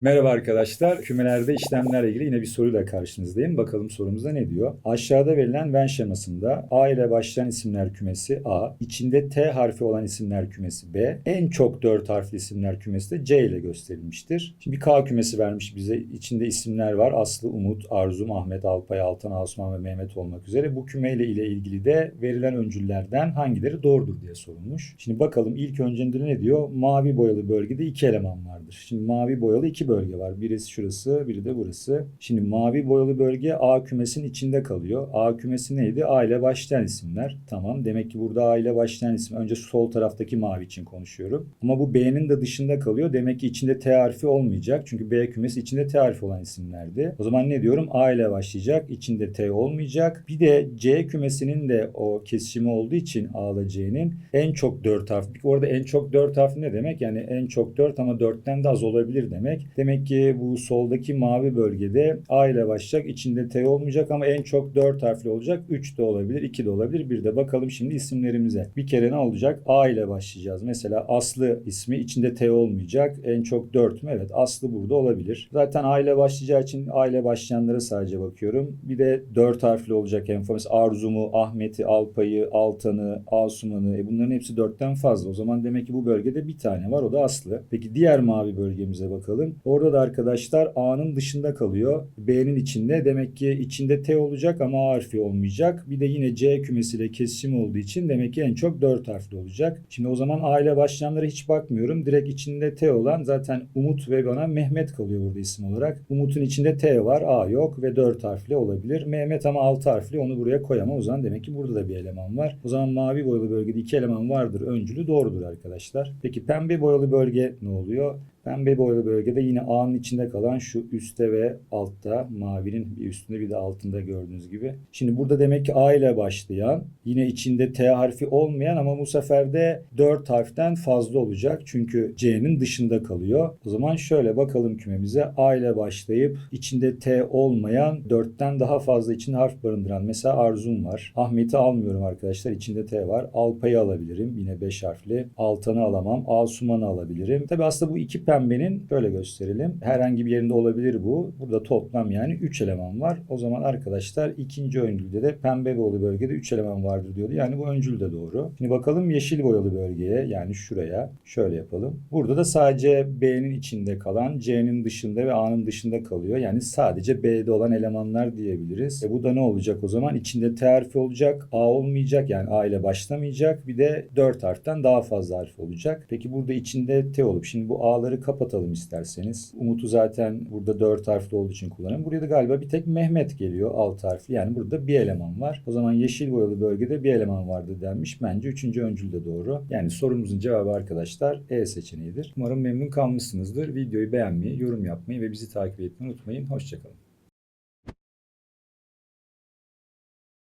Merhaba arkadaşlar. Kümelerde işlemlerle ilgili yine bir soruyla karşınızdayım. Bakalım sorumuzda ne diyor? Aşağıda verilen Venn şemasında A ile başlayan isimler kümesi A, içinde T harfi olan isimler kümesi B, en çok 4 harfli isimler kümesi de C ile gösterilmiştir. Şimdi bir K kümesi vermiş bize. İçinde isimler var. Aslı, Umut, Arzum, Ahmet, Alpay, Altan, Asuman ve Mehmet olmak üzere. Bu kümeyle ile ilgili de verilen öncüllerden hangileri doğrudur diye sorulmuş. Şimdi bakalım ilk öncülde ne diyor? Mavi boyalı bölgede iki eleman vardır. Şimdi mavi boyalı iki bölge var. Birisi şurası, biri de burası. Şimdi mavi boyalı bölge A kümesinin içinde kalıyor. A kümesi neydi? A ile başlayan isimler. Tamam. Demek ki burada A ile başlayan isim. Önce sol taraftaki mavi için konuşuyorum. Ama bu B'nin de dışında kalıyor. Demek ki içinde T harfi olmayacak. Çünkü B kümesi içinde T harfi olan isimlerdi. O zaman ne diyorum? A ile başlayacak. İçinde T olmayacak. Bir de C kümesinin de o kesişimi olduğu için A ile C'nin en çok 4 harf. Orada en çok 4 harf ne demek? Yani en çok 4 ama 4'ten de az olabilir demek. Demek ki bu soldaki mavi bölgede A ile başlayacak. İçinde T olmayacak ama en çok 4 harfli olacak. 3 de olabilir, 2 de olabilir. Bir de bakalım şimdi isimlerimize. Bir kere ne olacak? A ile başlayacağız. Mesela Aslı ismi içinde T olmayacak. En çok 4 mü? Evet Aslı burada olabilir. Zaten A ile başlayacağı için A ile başlayanlara sadece bakıyorum. Bir de 4 harfli olacak en fazla. Arzum'u, Ahmet'i, Alpay'ı, Altan'ı, Asuman'ı. E bunların hepsi 4'ten fazla. O zaman demek ki bu bölgede bir tane var. O da Aslı. Peki diğer mavi bölgemize bakalım. Orada da arkadaşlar A'nın dışında kalıyor. B'nin içinde. Demek ki içinde T olacak ama A harfi olmayacak. Bir de yine C kümesiyle kesişim olduğu için demek ki en çok 4 harfli olacak. Şimdi o zaman A ile başlayanlara hiç bakmıyorum. Direkt içinde T olan zaten Umut ve bana Mehmet kalıyor burada isim olarak. Umut'un içinde T var, A yok ve 4 harfli olabilir. Mehmet ama 6 harfli onu buraya koyamam. O zaman demek ki burada da bir eleman var. O zaman mavi boyalı bölgede iki eleman vardır. Öncülü doğrudur arkadaşlar. Peki pembe boyalı bölge ne oluyor? Pembe boyalı bölgede yine A'nın içinde kalan şu üstte ve altta mavinin bir üstünde bir de altında gördüğünüz gibi. Şimdi burada demek ki A ile başlayan yine içinde T harfi olmayan ama bu sefer de 4 harften fazla olacak. Çünkü C'nin dışında kalıyor. O zaman şöyle bakalım kümemize A ile başlayıp içinde T olmayan 4'ten daha fazla için harf barındıran mesela Arzum var. Ahmet'i almıyorum arkadaşlar. içinde T var. Alpay'ı alabilirim. Yine 5 harfli. Altan'ı alamam. Asuman'ı alabilirim. Tabi aslında bu iki pembenin böyle gösterelim. Herhangi bir yerinde olabilir bu. Burada toplam yani 3 eleman var. O zaman arkadaşlar ikinci öncülde de pembe boyalı bölgede 3 eleman vardır diyordu. Yani bu öncül de doğru. Şimdi bakalım yeşil boyalı bölgeye yani şuraya. Şöyle yapalım. Burada da sadece B'nin içinde kalan C'nin dışında ve A'nın dışında kalıyor. Yani sadece B'de olan elemanlar diyebiliriz. E bu da ne olacak o zaman? İçinde T harfi olacak. A olmayacak yani A ile başlamayacak. Bir de 4 harften daha fazla harf olacak. Peki burada içinde T olup şimdi bu A'ları kapatalım isterseniz. Umut'u zaten burada 4 harfli olduğu için kullanıyorum. Buraya da galiba bir tek Mehmet geliyor 6 harfli. Yani burada bir eleman var. O zaman yeşil boyalı bölgede bir eleman vardı denmiş. Bence 3. öncül de doğru. Yani sorumuzun cevabı arkadaşlar E seçeneğidir. Umarım memnun kalmışsınızdır. Videoyu beğenmeyi, yorum yapmayı ve bizi takip etmeyi unutmayın. Hoşçakalın.